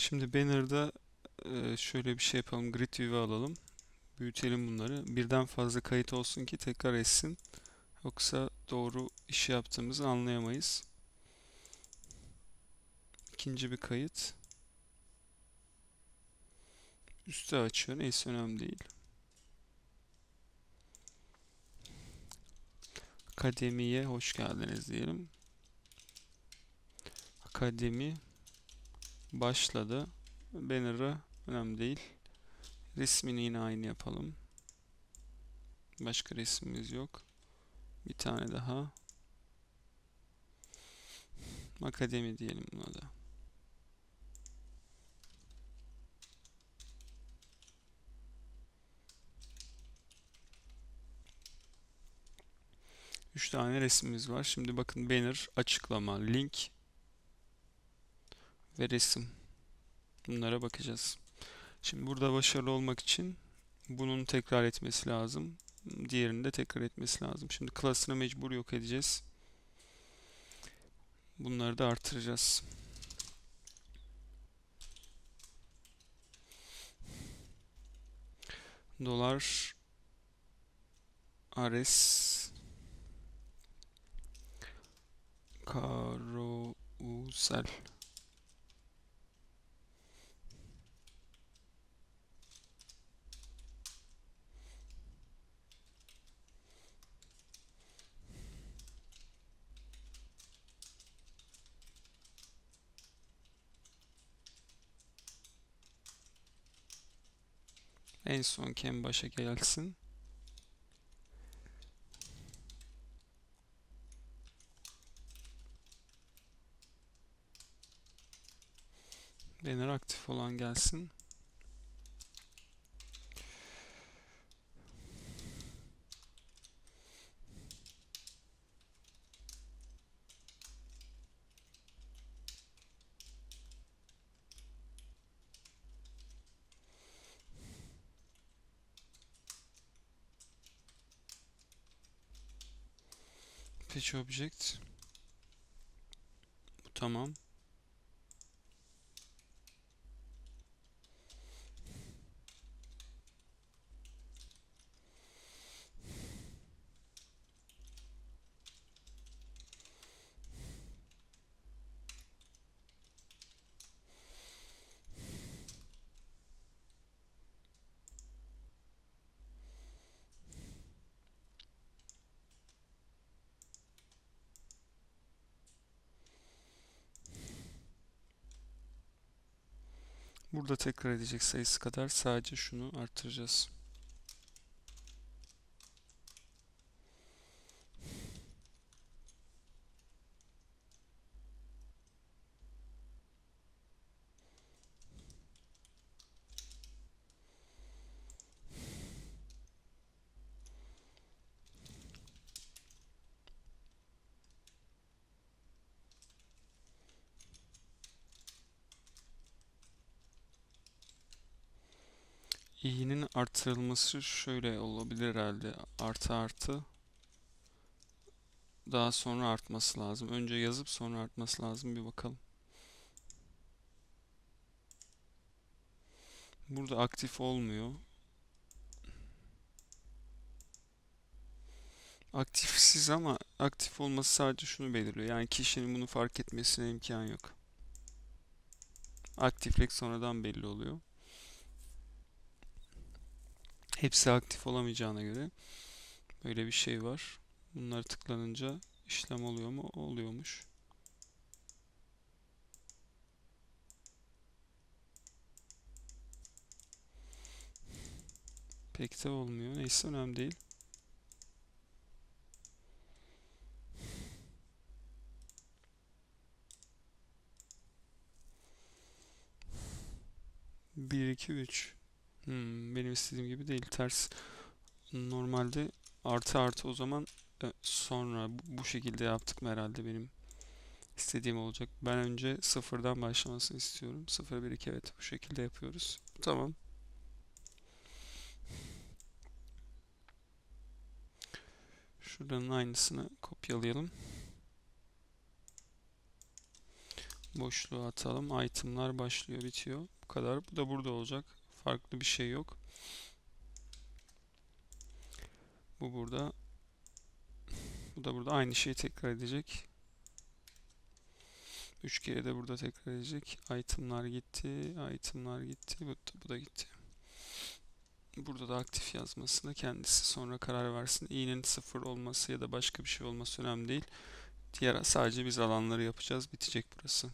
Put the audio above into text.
Şimdi banner'da e, şöyle bir şey yapalım. Grid view alalım. Büyütelim bunları. Birden fazla kayıt olsun ki tekrar etsin. Yoksa doğru işi yaptığımızı anlayamayız. İkinci bir kayıt. Üste açıyor. Neyse önemli değil. Akademiye hoş geldiniz diyelim. Akademi başladı. Banner'ı önemli değil. Resmini yine aynı yapalım. Başka resmimiz yok. Bir tane daha. Akademi diyelim buna da. Üç tane resmimiz var. Şimdi bakın banner, açıklama, link ve resim. Bunlara bakacağız. Şimdi burada başarılı olmak için bunun tekrar etmesi lazım. Diğerini de tekrar etmesi lazım. Şimdi class'ını mecbur yok edeceğiz. Bunları da artıracağız. Dolar Ares Karusel En son en başa gelsin. Banner aktif olan gelsin. Fetch object. Bu tamam. Burada tekrar edecek sayısı kadar sadece şunu artıracağız. İ'nin artırılması şöyle olabilir herhalde. Artı artı. Daha sonra artması lazım. Önce yazıp sonra artması lazım. Bir bakalım. Burada aktif olmuyor. Aktifsiz ama aktif olması sadece şunu belirliyor. Yani kişinin bunu fark etmesine imkan yok. Aktiflik sonradan belli oluyor. Hepsi aktif olamayacağına göre böyle bir şey var. Bunları tıklanınca işlem oluyor mu? Oluyormuş. Pek de olmuyor. Neyse önemli değil. Bir, iki, üç. Hmm, benim istediğim gibi değil. Ters. Normalde artı artı o zaman e, sonra bu şekilde yaptık mı herhalde benim istediğim olacak. Ben önce sıfırdan başlamasını istiyorum. 0 1 2 evet bu şekilde yapıyoruz. Tamam. Şuradan aynısını kopyalayalım. Boşluğa atalım. Itemlar başlıyor, bitiyor. Bu kadar. Bu da burada olacak. Farklı bir şey yok. Bu burada. Bu da burada aynı şeyi tekrar edecek. Üç kere de burada tekrar edecek. Itemlar gitti. Itemlar gitti. Bu da, bu da gitti. Burada da aktif yazmasını kendisi sonra karar versin. i'nin sıfır olması ya da başka bir şey olması önemli değil. Diğer sadece biz alanları yapacağız. Bitecek burası.